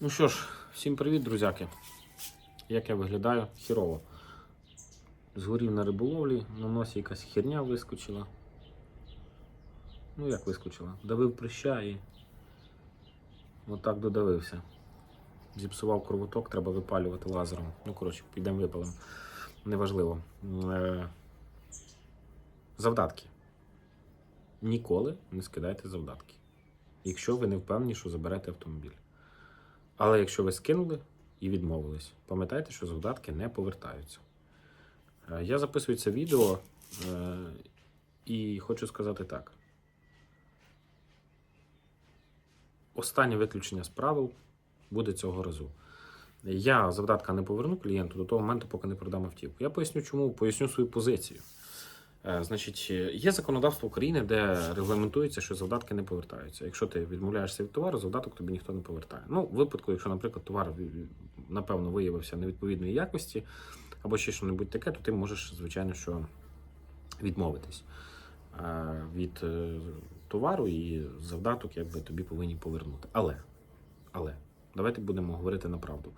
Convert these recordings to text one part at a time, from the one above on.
Ну що ж, всім привіт, друзяки. Як я виглядаю? Хірово. Згорів на риболовлі, на носі якась херня вискочила. Ну як вискочила? Давив прища і отак додавився. Зіпсував кровоток, треба випалювати лазером. Ну, коротше, підемо випалимо. Неважливо. Е, Завдатки. Ніколи не скидайте завдатки. Якщо ви не впевнені, що заберете автомобіль. Але якщо ви скинули і відмовились, пам'ятайте, що завдатки не повертаються. Е, Я записую це відео е, і хочу сказати так. Останнє виключення з правил буде цього разу. Я завдатка не поверну клієнту до того моменту, поки не продам автівку. Я поясню, чому, поясню свою позицію. Е, Значить, е, є законодавство України, де регламентується, що завдатки не повертаються. Якщо ти відмовляєшся від товару, завдаток тобі ніхто не повертає. Ну, в випадку, якщо, наприклад, товар ві- напевно виявився невідповідної якості, або ще щось таке, то ти можеш, звичайно, що відмовитись е, від е, товару і завдаток якби тобі повинні повернути. Але, але, давайте будемо говорити на правду.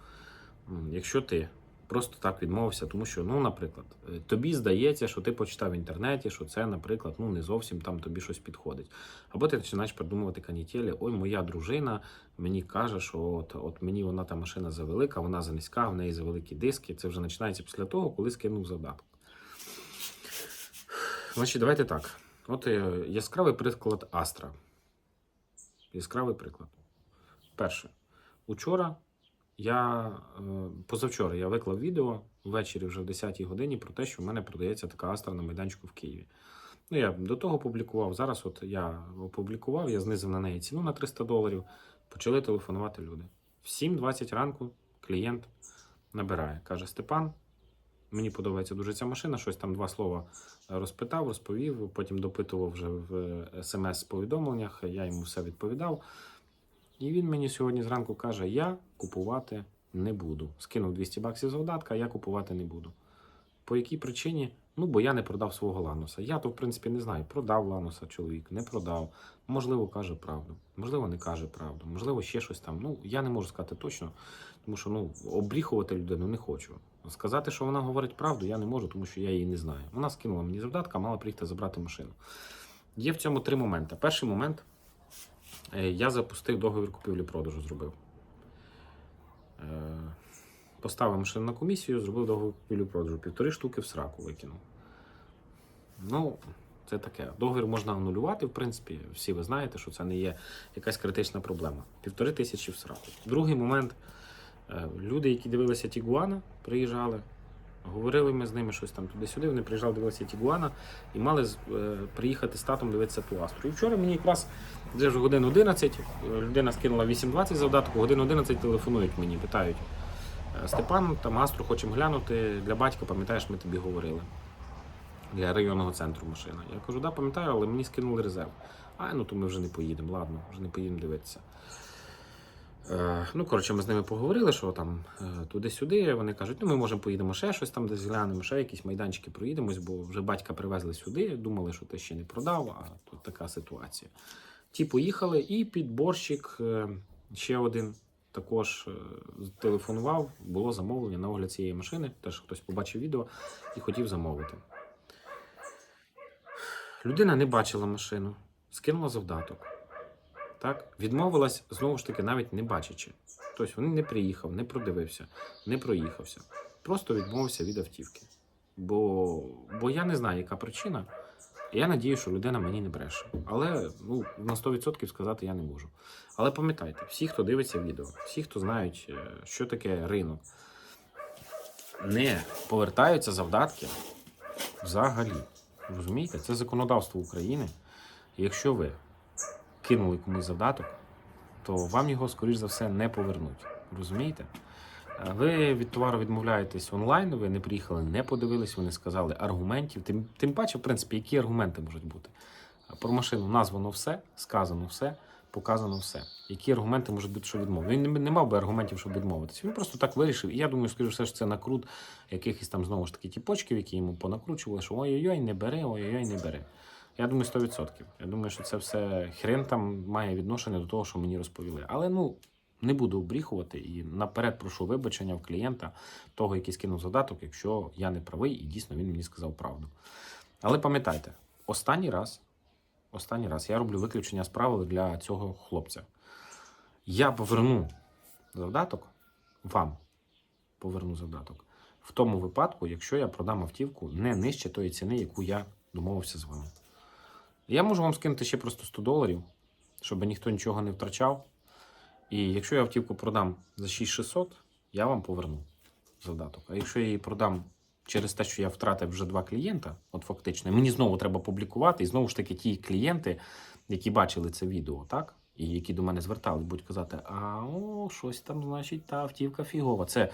Якщо ти просто так відмовився, тому що, ну, наприклад, е, тобі здається, що ти почитав в інтернеті, що це, наприклад, ну не зовсім там тобі щось підходить. Або ти починаєш придумувати канітелі, ой, моя дружина мені каже, що от, от мені вона та машина завелика, вона занизька, в неї завеликі диски. Це вже починається після того, коли скинув завдаток. Значить, давайте так. От е, яскравий приклад Астра. Яскравий приклад. Перше. Учора я е, позавчора я виклав відео ввечері вже в 10-й годині про те, що в мене продається така Астра на майданчику в Києві. Ну, я до того публікував. Зараз от я опублікував, я знизив на неї ціну на 300 доларів. Почали телефонувати люди. В 7.20 ранку клієнт набирає. Каже: Степан, мені подобається дуже ця машина. Щось там два слова розпитав, розповів. Потім допитував вже в смс-повідомленнях. Я йому все відповідав. І він мені сьогодні зранку каже: Я купувати не буду. Скинув 200 баксів з завдатка, я купувати не буду. По якій причині? Ну, бо я не продав свого лануса. Я то, в принципі, не знаю, продав лануса чоловік, не продав. Можливо, каже правду, можливо, не каже правду, можливо, ще щось там. Ну, я не можу сказати точно, тому що ну, обріхувати людину не хочу. Сказати, що вона говорить правду, я не можу, тому що я її не знаю. Вона скинула мені завдатка, мала приїхати забрати машину. Є в цьому три моменти. Перший момент я запустив договір купівлі-продажу, зробив. Е, Поставив машину на комісію, зробив договір купівлі-продажу. Півтори штуки в сраку викинув. Ну, це таке. Договір можна анулювати, в принципі, всі ви знаєте, що це не є якась критична проблема. Півтори тисячі в сраку. Другий момент. е, Люди, які дивилися Тігуана, приїжджали. Говорили ми з ними щось там туди-сюди. Вони приїжджали, дивилися Тігуана і мали е, приїхати з татом дивитися ту Астру. І вчора мені якраз вже годин 11, е, людина скинула 8.20 завдатку, годин 11 телефонують мені, питають. «Е, Степан, там Астру хочемо глянути для батька, пам'ятаєш, ми тобі говорили. Для районного центру машина. Я кажу, да, пам'ятаю, але мені скинули резерв. А, ну то ми вже не поїдемо, ладно, вже не поїдемо дивитися. Е, ну, коротше, ми з ними поговорили, що там е, туди-сюди. Вони кажуть, ну ми можемо поїдемо ще щось там, десь глянемо, ще якісь майданчики проїдемось, бо вже батька привезли сюди, думали, що ти ще не продав, а тут така ситуація. Ті поїхали, і підборщик е, ще один також телефонував, було замовлення на огляд цієї машини. Теж хтось побачив відео і хотів замовити. Людина не бачила машину, скинула завдаток. Так? Відмовилась знову ж таки, навіть не бачачи. Тобто він не приїхав, не продивився, не проїхався. Просто відмовився від автівки. Бо, бо я не знаю, яка причина. Я надію, що людина мені не бреше. Але ну, на 100% сказати я не можу. Але пам'ятайте, всі, хто дивиться відео, всі, хто знають, е, що таке ринок, не повертаються завдатки взагалі. Розумієте? Це законодавство України. Якщо ви кинули комусь завдаток, то вам його, скоріш за все, не повернуть. Розумієте? Е, Ви від товару відмовляєтесь онлайн, ви не приїхали, не подивились, ви не сказали аргументів. Тим, тим паче, в принципі, які аргументи можуть бути. Е, Про машину названо все, сказано все, показано все. Які аргументи можуть бути, що відмовити? Він не, мав би аргументів, щоб відмовитися. Він просто так вирішив. І я думаю, скоріш все, що це накрут якихось там знову ж таки тіпочків, які йому понакручували, що ой-ой-ой, не бери, ой-ой-ой, не бери. Я думаю, 100%. Я думаю, що це все хрен там має відношення до того, що мені розповіли. Але ну, Не буду обріхувати і наперед прошу вибачення в клієнта, того, який скинув задаток, якщо я не правий і дійсно він мені сказав правду. Але пам'ятайте, останній раз, останній раз я роблю виключення з правил для цього хлопця. Я поверну завдаток вам поверну завдаток. В тому випадку, якщо я продам автівку не нижче тої ціни, яку я домовився з вами. Я можу вам скинути ще просто 100 доларів, щоб ніхто нічого не втрачав. І якщо я автівку продам за 6600, я вам поверну завдаток. А якщо я її продам через те, що я втратив вже два клієнта, от фактично, мені знову треба публікувати, і знову ж таки ті клієнти, які бачили це відео, так? І які до мене звертали, будуть казати, а о, щось там, значить, та автівка фігова. Це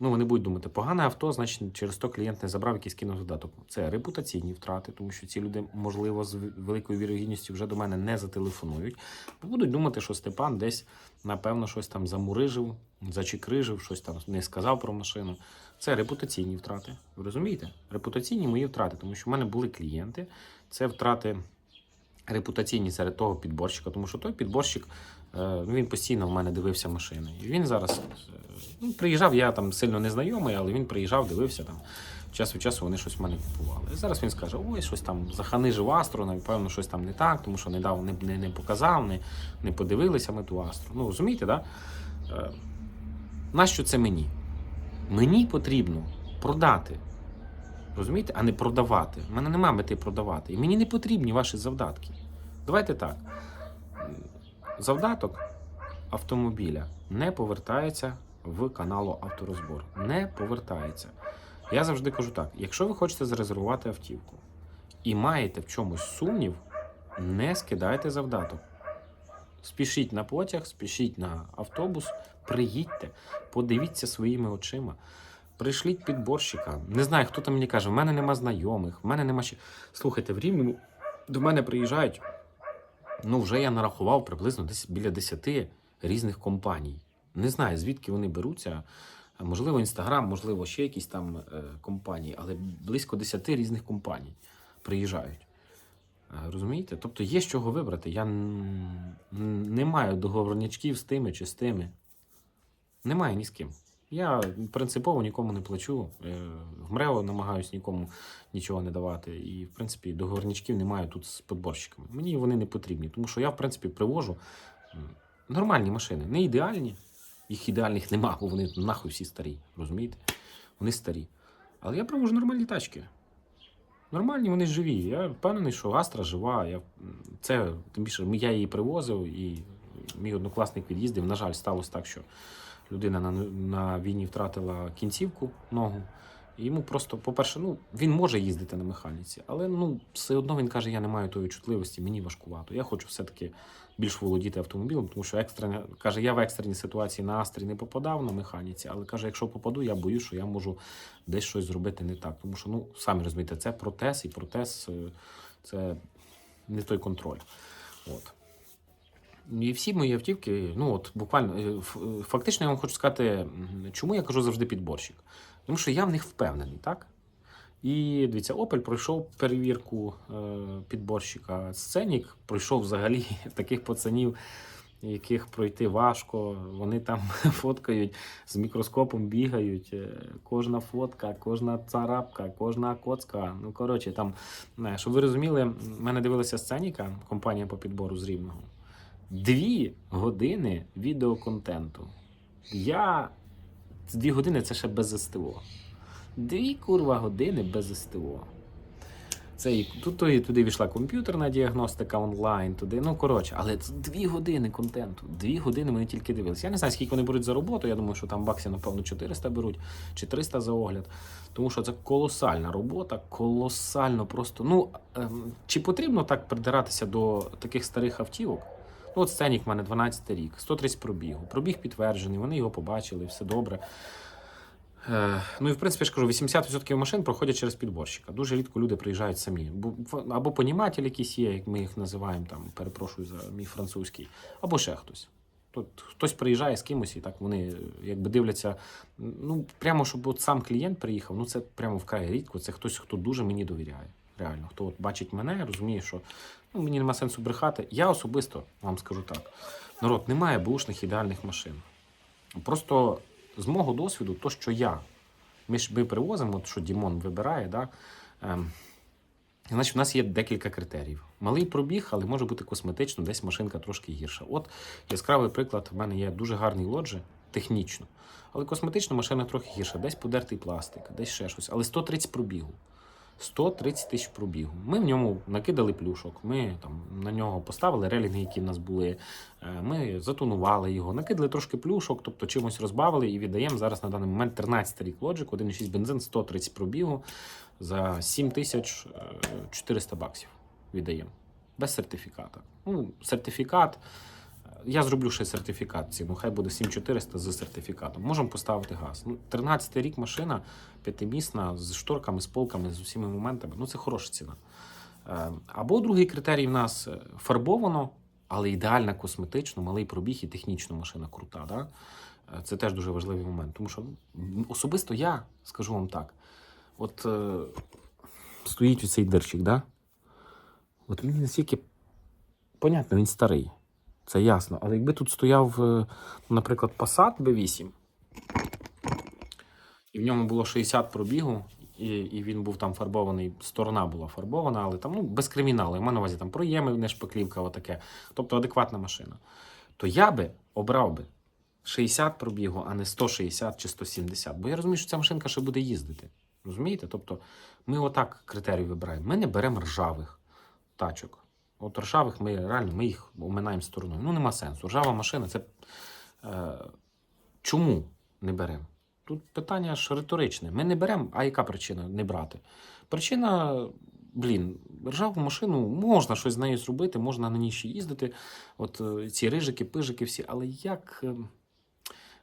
ну вони будуть думати, погане авто, значить, через то клієнт не забрав якийсь кинув задаток. Це репутаційні втрати, тому що ці люди, можливо, з великою вірогідністю вже до мене не зателефонують. Будуть думати, що Степан десь, напевно, щось там замурижив, зачекрижив, щось там не сказав про машину. Це репутаційні втрати. Ви розумієте? Репутаційні мої втрати, тому що в мене були клієнти. Це втрати репутаційні серед того підборщика, тому що той підборщик він постійно в мене дивився машини. І він зараз е, ну, приїжджав, я там сильно не знайомий, але він приїжджав, дивився там. Час від часу вони щось в мене купували. І зараз він скаже: ой, щось там заханижив Астру, напевно, щось там не так, тому що не дав, не, не, не показав, не, не подивилися ми ту Астру. Ну, розумієте, да? Е, нащо це мені? Мені потрібно продати. Розумієте, а не продавати. У мене немає мети продавати. І мені не потрібні ваші завдатки. Давайте так. Завдаток автомобіля не повертається в каналу Авторозбор. Не повертається. Я завжди кажу так: якщо ви хочете зарезервувати автівку і маєте в чомусь сумнів, не скидайте завдаток. Спішіть на потяг, спішіть на автобус, приїдьте, подивіться своїми очима. Прийшліть підборщика. Не знаю, хто там мені каже, в мене нема знайомих, в мене нема ще. Слухайте, в Рівному до мене приїжджають. Ну, вже я нарахував приблизно десь біля 10 різних компаній. Не знаю, звідки вони беруться. Можливо, Інстаграм, можливо, ще якісь там е, компанії, але близько 10 різних компаній приїжджають. Е, Розумієте? Тобто є з чого вибрати. Я не маю договорнячків з тими чи з тими. Немає ні з ким. Я принципово нікому не плачу. Е, В намагаюся нікому нічого не давати. І, в принципі, договорнячків немає тут з подборщиками. Мені вони не потрібні, тому що я, в принципі, привожу нормальні машини. Не ідеальні. Їх ідеальних нема, бо вони нахуй всі старі. Розумієте? Вони старі. Але я привожу нормальні тачки. Нормальні, вони живі. Я впевнений, що Астра жива. Я, це, тим більше, я її привозив, і мій однокласник від'їздив. На жаль, сталося так, що людина на, на війні втратила кінцівку ногу. І йому просто, по-перше, ну, він може їздити на механіці, але ну, все одно він каже, я не маю тої чутливості, мені важкувато. Я хочу все-таки більш володіти автомобілем, тому що екстрена, каже, я в екстреній ситуації на Астрі не попадав на механіці, але каже, якщо попаду, я боюсь, що я можу десь щось зробити не так. Тому що, ну, самі розумієте, це протез, і протез е, це не той контроль. От. І всі мої автівки, ну от буквально, е, фактично я вам хочу сказати, чому я кажу завжди підборщик. Тому що я в них впевнений, так? І дивіться, Opel пройшов перевірку е, підборщика. Сценік пройшов взагалі таких пацанів, яких пройти важко. Вони там фоткають з мікроскопом, бігають. Е, Кожна фотка, кожна царапка, кожна коцка. Ну, коротше, там, щоб ви розуміли, мене дивилася сценіка, компанія по підбору з Рівного. Дві години відеоконтенту. Я дві години це ще без СТО. Дві курва години без СТО. Це і тут туди, туди війшла комп'ютерна діагностика онлайн, туди. Ну коротше, але це дві години контенту. Дві години вони тільки дивилися. Я не знаю, скільки вони беруть за роботу. Я думаю, що там баксів, напевно, 400 беруть чи 300 за огляд. Тому що це колосальна робота, колосально просто. Ну ем, чи потрібно так придиратися до таких старих автівок? Ну, от сценік в мене 12 рік, 130 пробігу. Пробіг підтверджений, вони його побачили, все добре. Е, ну і в принципі я ж кажу, 80% машин проходять через підборщика. Дуже рідко люди приїжджають самі. Або поніматель якийсь є, як ми їх називаємо, там, перепрошую за мій французький, або ще хтось. Тут хтось приїжджає з кимось, і так вони якби дивляться. Ну, прямо щоб от сам клієнт приїхав, ну це прямо вкрай рідко. Це хтось, хто дуже мені довіряє. Реально, хто от бачить мене, розуміє, що ну, мені нема сенсу брехати. Я особисто вам скажу так: народ, немає бушних ідеальних машин. Просто з мого досвіду, то, що я, ми ж ми привозимо, що Дімон вибирає, да, ем, значить, в нас є декілька критеріїв. Малий пробіг, але може бути косметично, десь машинка трошки гірша. От яскравий приклад, в мене є дуже гарний лоджі, технічно. Але косметично машина трохи гірша, десь подертий пластик, десь ще щось. Але 130 пробігу. 130 тисяч пробігу. Ми в ньому накидали плюшок. Ми там на нього поставили релінги, які в нас були. Е, Ми затонували його, накидали трошки плюшок, тобто чимось розбавили і віддаємо зараз на даний момент 13 рік лоджик, 1,6 бензин, 130 пробігу за 7400 баксів віддаємо. Без сертифіката. Ну, сертифікат. Я зроблю ще сертифікат ціну, хай буде 7400 з сертифікатом. Можемо поставити газ. Ну, 13 рік машина п'ятимісна з шторками, з полками, з усіма моментами. Ну, це хороша ціна. Е, Або другий критерій в нас е, фарбовано, але ідеально косметично, малий пробіг і технічно машина крута. Да? Е, Це теж дуже важливий момент. Тому що особисто я скажу вам так: от е, стоїть оцей дирчик, да? от він настільки, понятно, він старий. Це ясно. Але якби тут стояв, е, наприклад, Passat B8, і в ньому було 60 пробігу, і, і він був там фарбований, сторона була фарбована, але там ну, без криміналу. Я маю на увазі там проєми, не шпаклівка, отаке. Тобто адекватна машина. То я би обрав би 60 пробігу, а не 160 чи 170. Бо я розумію, що ця машинка ще буде їздити. Розумієте? Тобто ми отак критерії вибираємо. Ми не беремо ржавих тачок. От ржавих ми реально ми їх оминаємо стороною. Ну, нема сенсу. Ржава машина це. Е, чому не беремо? Тут питання ж риторичне. Ми не беремо, а яка причина не брати? Причина, блін, ржаву машину можна щось з нею зробити, можна на ній ще їздити. От е, ці рижики, пижики всі, але як.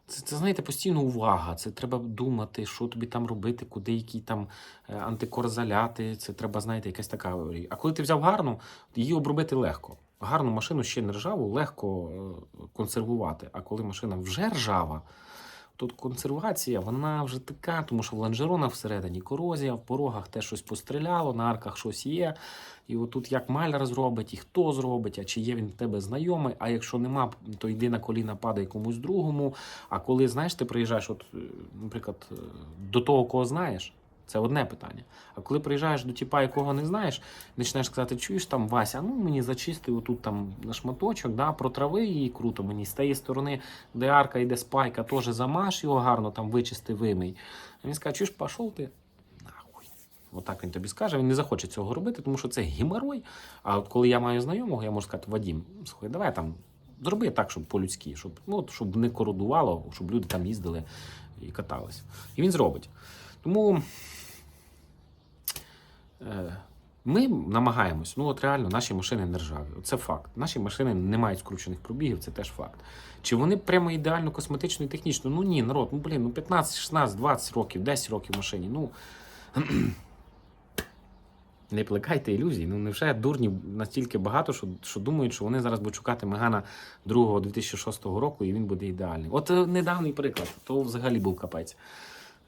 Е, Це, це знаєте, постійно увага. Це треба думати, що тобі там робити, куди які там антикор антикорзаляти. Це треба, знаєте, якась така. А коли ти взяв гарну, її обробити легко. Гарну машину ще не ржаву, легко е, консервувати. А коли машина вже ржава, тут консервація, вона вже така, тому що в ланжеронах всередині корозія, в порогах теж щось постріляло, на арках щось є. І отут як маляр зробить, і хто зробить, а чи є він в тебе знайомий, а якщо нема, то йди на коліна, падай комусь другому. А коли, знаєш, ти приїжджаєш, от, е, наприклад, е, до того, кого знаєш, це одне питання. А коли приїжджаєш до тіпа, якого не знаєш, починаєш сказати, чуєш там Вася, ну мені зачисти отут там на шматочок, да, протрави її круто мені з тієї сторони, де арка йде спайка, теж замаш його гарно там вичисти, вимий. А він скаже, чуєш, пішов ти. Отак він тобі скаже, він не захоче цього робити, тому що це геморой. А от коли я маю знайомого, я можу сказати, Вадім, слухай, давай там зроби так, щоб по-людськи, щоб, ну, щоб не кородувало, щоб люди там їздили і катались. І він зробить. Тому ми намагаємось, ну от реально, наші машини не ржаві. Це факт. Наші машини не мають скручених пробігів, це теж факт. Чи вони прямо ідеально косметично і технічно? Ну ні, народ, ну блін, ну 15, 16, 20 років, 10 років машині. Ну не плекайте ілюзій. Ну невже дурні настільки багато, що, що думають, що вони зараз будуть шукати Мегана 2 2006 року і він буде ідеальний. От е, недавній приклад, то взагалі був капець.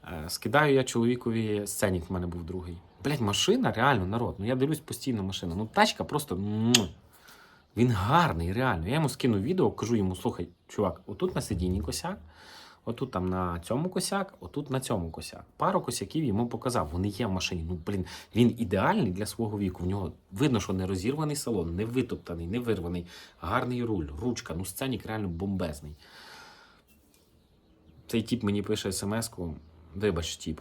Е, Скидаю я чоловікові сценік, в мене був другий. Блять, машина, реально, народ. Ну я дивлюсь постійно машина. Ну тачка просто. Він гарний, реально. Я йому скину відео, кажу йому: слухай, чувак, отут на сидінні косяк, отут там на цьому косяк, отут на цьому косяк. Пару косяків йому показав. Вони є в машині. Ну, блін, він ідеальний для свого віку. В нього видно, що не розірваний салон, не витоптаний, не вирваний, гарний руль, ручка. Ну, сценік реально бомбезний. Цей тіп мені пише смс-ку. Вибач, тіп.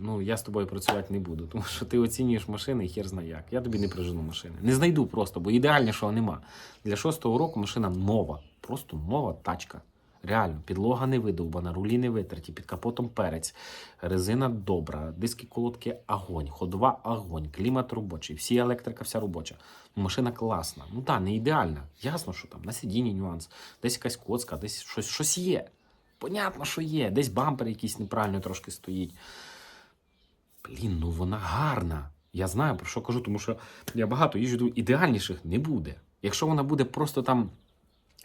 Ну, я з тобою працювати не буду, тому що ти оцінюєш машини і хер зна як. Я тобі не прижену машини. Не знайду просто, бо ідеальнішого нема. Для шостого року машина нова. Просто нова тачка. Реально, підлога не видовбана, рулі не витерті, під капотом перець, резина добра, диски колодки огонь, ходова огонь, клімат робочий, всі електрика, вся робоча. Машина класна. Ну так, не ідеальна. Ясно, що там на сидінні нюанс, десь якась коцка, десь щось, щось є. Понятно, що є. Десь бампер якийсь неправильно трошки стоїть. Блін, ну вона гарна. Я знаю про що кажу, тому що я багато їжджу, ідеальніших не буде. Якщо вона буде просто там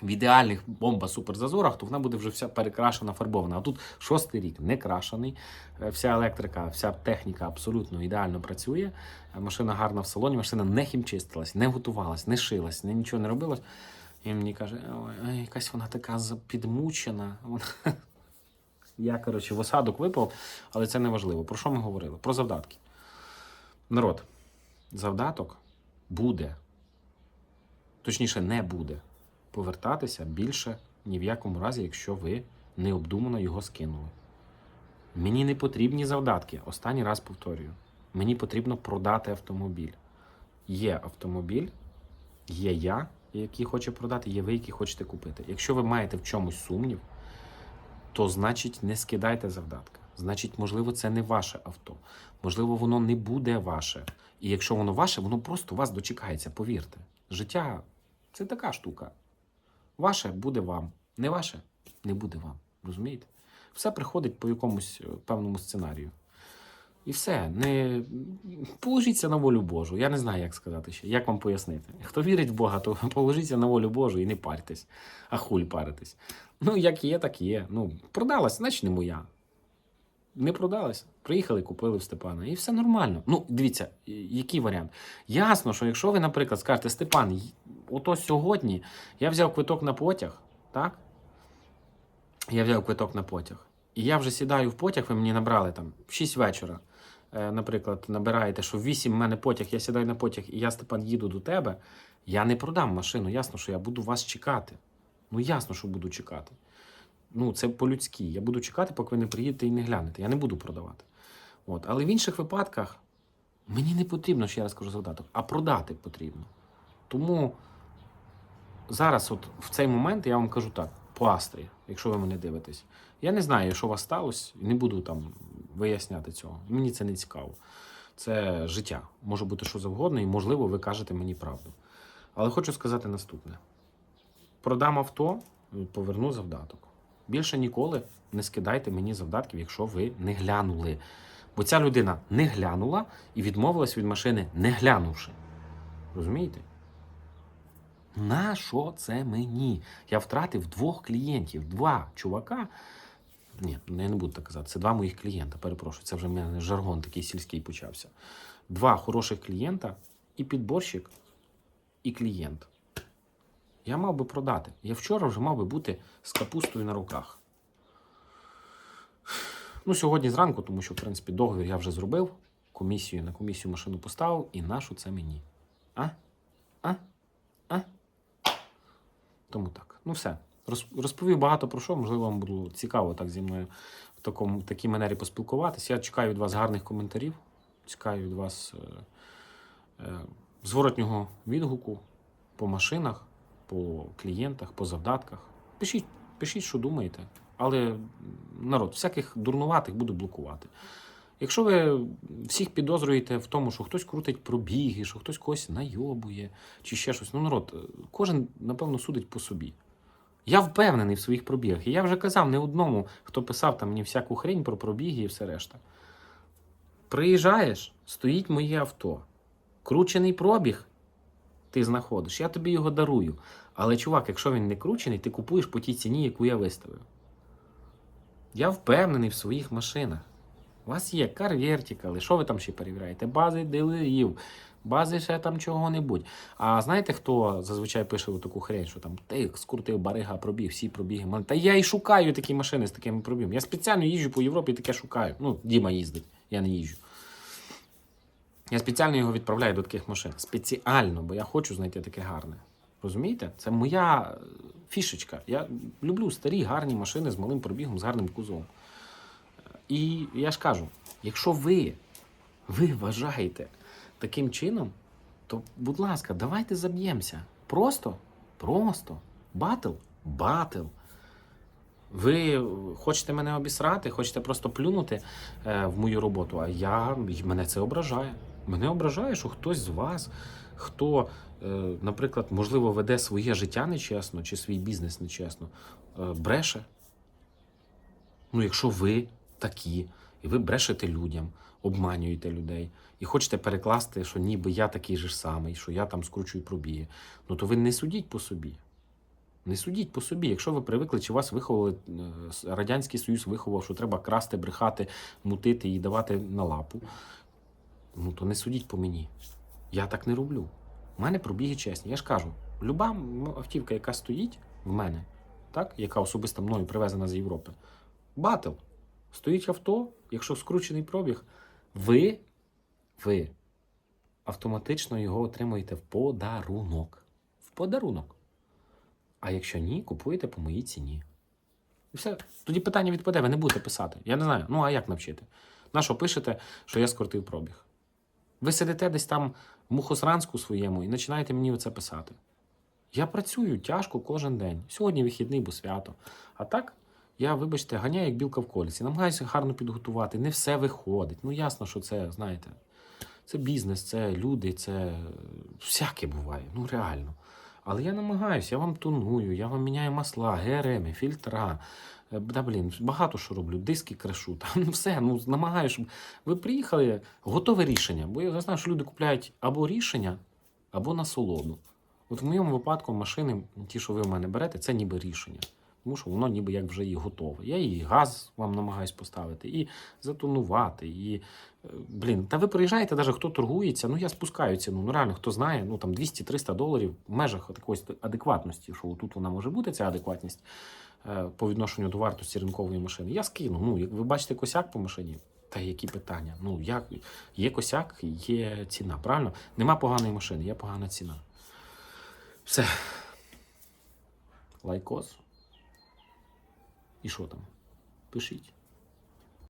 в ідеальних бомба суперзазорах, то вона буде вже вся перекрашена, фарбована. А тут шостий рік не крашений. Е, Вся електрика, вся техніка абсолютно ідеально працює. Е, Машина гарна в салоні, машина не хімчистилась, не готувалась, не шилась, нічого не робилось. І мені каже, ой, якась вона така підмучена. Вона- Я, коротше, в осадок випав, але це не важливо. Про що ми говорили? Про завдатки. Народ, завдаток буде, точніше, не буде повертатися більше ні в якому разі, якщо ви необдумано його скинули. Мені не потрібні завдатки. Останній раз повторюю. Мені потрібно продати автомобіль. Є автомобіль, є я, який хоче продати, є ви, які хочете купити. Якщо ви маєте в чомусь сумнів, то значить не скидайте завдатка. Значить, можливо, це не ваше авто. Можливо, воно не буде ваше. І якщо воно ваше, воно просто вас дочекається, повірте. Життя це така штука. Ваше буде вам, не ваше не буде вам. Розумієте? Все приходить по якомусь е, певному сценарію. І все. Не положіться на волю Божу. Я не знаю, як сказати ще, як вам пояснити. Хто вірить в Бога, то положіться на волю Божу і не парьтесь, а хуль паритесь. Ну, як є, так є. Ну, продалась, значить не моя. Не продалась. Приїхали, купили в Степана. І все нормально. Ну, дивіться, який варіант. Ясно, що якщо ви, наприклад, скажете, Степан, ото сьогодні я взяв квиток на потяг, так? Я взяв квиток на потяг. І я вже сідаю в потяг, ви мені набрали там в 6 вечора. Е, наприклад, набираєте, що в 8 в мене потяг, я сідаю на потяг, і я, Степан, їду до тебе. Я не продам машину. Ясно, що я буду вас чекати. Ну, ясно, що буду чекати. Ну, це по-людськи. Я буду чекати, поки ви не приїдете і не глянете. Я не буду продавати. От. Але в інших випадках мені не потрібно, ще раз кажу завдаток, а продати потрібно. Тому зараз, от в цей момент, я вам кажу так, по Астрі, якщо ви мене дивитесь. Я не знаю, що у вас сталося, не буду там виясняти цього. Мені це не цікаво. Це життя. Може бути що завгодно, і можливо, ви кажете мені правду. Але хочу сказати наступне: продам авто, поверну завдаток. Більше ніколи не скидайте мені завдатків, якщо ви не глянули. Бо ця людина не глянула і відмовилась від машини, не глянувши. Розумієте? На що це мені? Я втратив двох клієнтів, два чувака. Ні, ну, я не буду так казати. Це два моїх клієнта. Перепрошую, це вже в мене жаргон такий сільський почався. Два хороших клієнта, і підборщик, і клієнт. Я мав би продати. Я вчора вже мав би бути з капустою на руках. Ну, сьогодні зранку, тому що, в принципі, договір я вже зробив. Комісію на комісію машину поставив, і нашу це мені. А? А? А? Тому так. Ну все. Роз- Розповів багато про що. Можливо, вам було цікаво так зі мною в такому, в такій манері поспілкуватися. Я чекаю від вас гарних коментарів. Чекаю від вас е, е, зворотнього відгуку по машинах, по клієнтах, по завдатках. Пишіть, пишіть, що думаєте. Але народ, всяких дурнуватих буду блокувати. Якщо ви всіх підозрюєте в тому, що хтось крутить пробіги, що хтось когось найобує чи ще щось, ну народ, кожен, напевно, судить по собі. Я впевнений в своїх пробігах. І я вже казав не одному, хто писав там мені всяку хрень про пробіги і все решта. Приїжджаєш, стоїть моє авто. Кручений пробіг ти знаходиш, я тобі його дарую. Але, чувак, якщо він не кручений, ти купуєш по тій ціні, яку я виставив. Я впевнений в своїх машинах. У вас є Vertical, що ви там ще перевіряєте? Бази дилерів, бази ще там чого-небудь. А знаєте, хто зазвичай пише таку хрень, що там ти скрутив барига, пробіг, всі пробіги. Та я і шукаю такі машини з такими пробігом. Я спеціально їжджу по Європі і таке шукаю. Ну, Діма їздить, я не їжджу. Я спеціально його відправляю до таких машин. Спеціально, бо я хочу знайти таке гарне. Розумієте? Це моя е, фішечка. Я люблю старі гарні машини з малим пробігом, з гарним кузовом. І я ж кажу: якщо ви, ви вважаєте таким чином, то, будь ласка, давайте заб'ємося. Просто, просто. Батл, батл. Ви хочете мене обісрати, хочете просто плюнути е, в мою роботу, а я, мене це ображає. Мене ображає, що хтось з вас, хто, е, наприклад, можливо, веде своє життя нечесно чи свій бізнес нечесно, е, бреше. Ну, якщо ви такі, і ви брешете людям, обманюєте людей, і хочете перекласти, що ніби я такий же ж самий, що я там скручую пробіги, ну то ви не судіть по собі. Не судіть по собі. Якщо ви привикли, чи вас виховали е, Радянський Союз виховав, що треба красти, брехати, мутити і давати на лапу, ну то не судіть по мені. Я так не роблю. У мене пробіги чесні. Я ж кажу, люба автівка, яка стоїть в мене, так, яка особисто мною привезена з Європи, батл. Стоїть авто, якщо скручений пробіг, ви, ви автоматично його отримуєте в подарунок. В подарунок. А якщо ні, купуєте по моїй ціні. І все. Тоді питання відпаде, ви не будете писати. Я не знаю. Ну а як навчити? На що пишете, що я скоротив пробіг? Ви сидите десь там в мухосранську своєму і починаєте мені оце писати. Я працюю тяжко кожен день. Сьогодні вихідний, бо свято. А так, я, вибачте, ганяю як білка в колісі, намагаюся гарно підготувати. Не все виходить. Ну, ясно, що це, знаєте, це бізнес, це люди, це всяке буває. Ну, реально. Але я намагаюся, я вам тоную, я вам міняю масла, ГРМ, фільтра. Е, Да, блін, багато що роблю, диски крашу, там все, ну намагаюся, щоб ви приїхали, готове рішення. Бо я знаю, що люди купляють або рішення, або насолоду. От в моєму випадку машини, ті, що ви в мене берете, це ніби рішення. Тому що воно ніби як вже і готове. Я і газ вам намагаюсь поставити, і затонувати, і. е, Блін, та ви приїжджаєте, навіть хто торгується, ну я спускаю ціну. Ну реально, хто знає, ну там 200-300 доларів в межах якоїсь адекватності, що тут вона може бути, ця адекватність е, по відношенню до вартості ринкової машини. Я скину. Ну, ви бачите косяк по машині. Та які питання? Ну, як є косяк, є ціна. Правильно? Нема поганої машини, є погана ціна. Все. Лайкос. І що там? Пишіть.